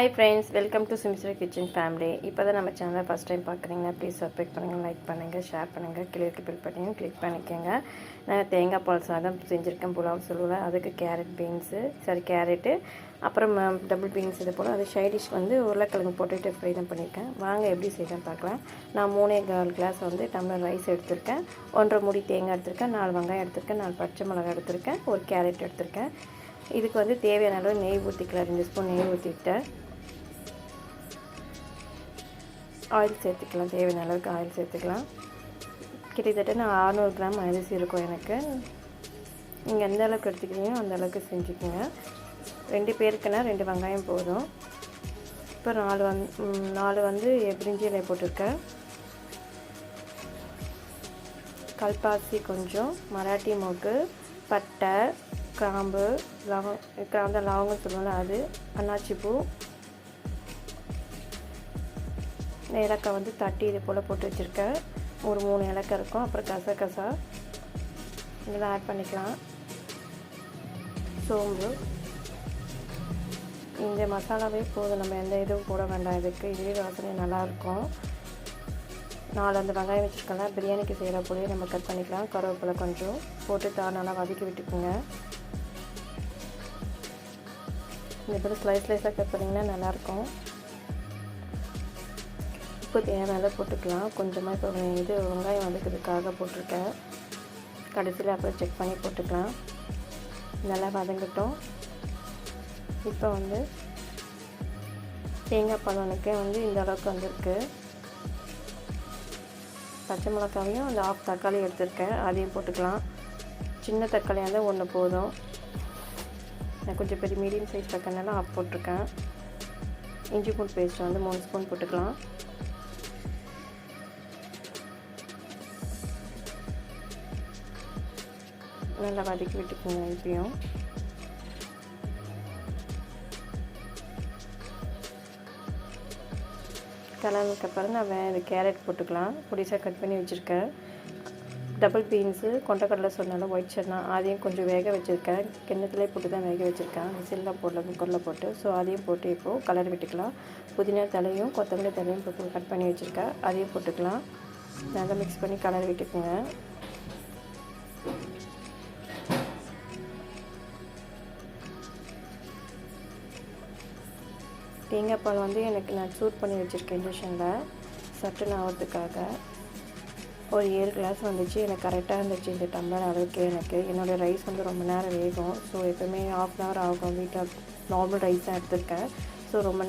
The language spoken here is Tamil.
Hi friends welcome to Simsra kitchen family இப்போ தான் நம்ம சேனலை ஃபஸ்ட் டைம் பார்க்குறீங்கன்னா ப்ளீஸ் சப்ஸ்கிரைப் பண்ணுங்கள் லைக் பண்ணுங்கள் ஷேர் பண்ணுங்கள் கிளியருக்கு பில் பண்ணியும் கிளிக் பண்ணிக்கோங்க. நான் தேங்காய் பால் சாதம் செஞ்சுருக்கேன் புலாவ் சொல்லுவேன். அதுக்கு கேரட் பீன்ஸு சாரி கேரட்டு அப்புறம் டபுள் பீன்ஸ் இது போல் அது சைடிஷ் வந்து உருளைக்கிழங்கு போட்டுட்டு ஃப்ரை தான் பண்ணியிருக்கேன். வாங்க எப்படி செய்யலாம் பார்க்கலாம். நான் மூணே கால் கிளாஸ் வந்து டம்ளர் ரைஸ் எடுத்திருக்கேன். ஒன்றரை முடி தேங்காய் எடுத்திருக்கேன் நாலு வெங்காயம் எடுத்திருக்கேன் நாலு பச்சை மிளகாய் எடுத்திருக்கேன் ஒரு கேரட் எடுத்திருக்கேன். இதுக்கு வந்து தேவையான அளவு நெய் ஊற்றிக்கலாம் ரெண்டு ஸ்பூன் நெய் ஊற்றிக்கிட்டேன் ஆயில் சேர்த்துக்கலாம் தேவையான அளவுக்கு ஆயில் சேர்த்துக்கலாம். கிட்டத்தட்ட நான் அறநூறு கிராம் அரிசி இருக்கும் எனக்கு. நீங்கள் எந்த அளவுக்கு எடுத்துக்கிறீங்களோ அந்த அளவுக்கு செஞ்சுக்கோங்க. ரெண்டு பேருக்குன்னா ரெண்டு வெங்காயம் போதும். இப்போ நாலு வந் நாலு வந்து பிரிஞ்சி இலை போட்டிருக்கேன். கல்பாசி கொஞ்சம் மராட்டி மொக்கு பட்டை கிராம்பு லவங் கிராந்த லவங்கம் சொல்லுவோம்ல அது அன்னாச்சி இந்த ஏலக்காய் வந்து தட்டி இது போல் போட்டு வச்சுருக்கேன். ஒரு மூணு ஏலக்காய் இருக்கும். அப்புறம் கசகசா இதெல்லாம் ஆட் பண்ணிக்கலாம். சோம்பு. இந்த மசாலாவே போதும். நம்ம எந்த இதுவும் போட வேண்டாம். இதுக்கு இதுவே வாசனை நல்லாயிருக்கும். நாலு அந்த வெங்காயம் வச்சுருக்கலாம் பிரியாணிக்கு செய்கிற போலே நம்ம கட் பண்ணிக்கலாம். கருவேப்பிலை கொஞ்சம் போட்டு தார் நல்லா வதக்கி விட்டுக்குங்க. இந்த போல் ஸ்லைஸ் ஸ்லைஸாக கட் பண்ணிங்கன்னா நல்லாயிருக்கும். உப்பு தேவையான போட்டுக்கலாம். கொஞ்சமாக இப்போ இது வெங்காயம் வதக்கிறதுக்காக போட்டிருக்கேன். கடைசியில் அப்புறம் செக் பண்ணி போட்டுக்கலாம். நல்லா வதங்கட்டும். இப்போ வந்து தேங்காய் பழனுக்கே வந்து இந்த அளவுக்கு வந்திருக்கு. பச்சை மிளகாவையும் அந்த ஆஃப் தக்காளி எடுத்திருக்கேன். அதையும் போட்டுக்கலாம். சின்ன தக்காளியாக இருந்தால் ஒன்று போதும். நான் கொஞ்சம் பெரிய மீடியம் சைஸ் தக்காளினால ஆஃப் போட்டிருக்கேன். இஞ்சி பூண்டு பேஸ்ட் வந்து மூணு ஸ்பூன் போட்டுக்கலாம். நல்லா வதக்கி விட்டுக்கோங்க இப்பயும். கலருக்கு அப்புறம் நான் வே கேரட் போட்டுக்கலாம். பொடிசாக கட் பண்ணி வச்சுருக்கேன். டபுள் பீன்ஸு கொண்டக்கடலை சொன்னாலும் ஒயிட் சன்னா அதையும் கொஞ்சம் வேக வச்சுருக்கேன். கிண்ணத்துலேயே போட்டு தான் வேக வச்சுருக்கேன். விசிலில் போடல குக்கரில் போட்டு ஸோ அதையும் போட்டு இப்போது கலர் விட்டுக்கலாம். புதினா தலையும் கொத்தமல்லி தலையும் போட்டு கட் பண்ணி வச்சுருக்கேன். அதையும் போட்டுக்கலாம். நல்லா மிக்ஸ் பண்ணி கலர் விட்டுக்குங்க. தேங்காய் பால் வந்து எனக்கு நான் சூட் பண்ணி வச்சுருக்கேன் இண்டக்ஷனில் சட்டுன்னு ஆகிறதுக்காக ஒரு ஏழு கிளாஸ் வந்துச்சு. எனக்கு கரெக்டாக இருந்துச்சு இந்த டம்ளர் அளவுக்கு எனக்கு. என்னோடய ரைஸ் வந்து ரொம்ப நேரம் வேகும். ஸோ எப்போவுமே ஆஃப் அன் ஹவர் ஆகும். வீட்டில் நார்மல் ரைஸ் தான் எடுத்திருக்கேன். ஸோ ரொம்ப நேரம்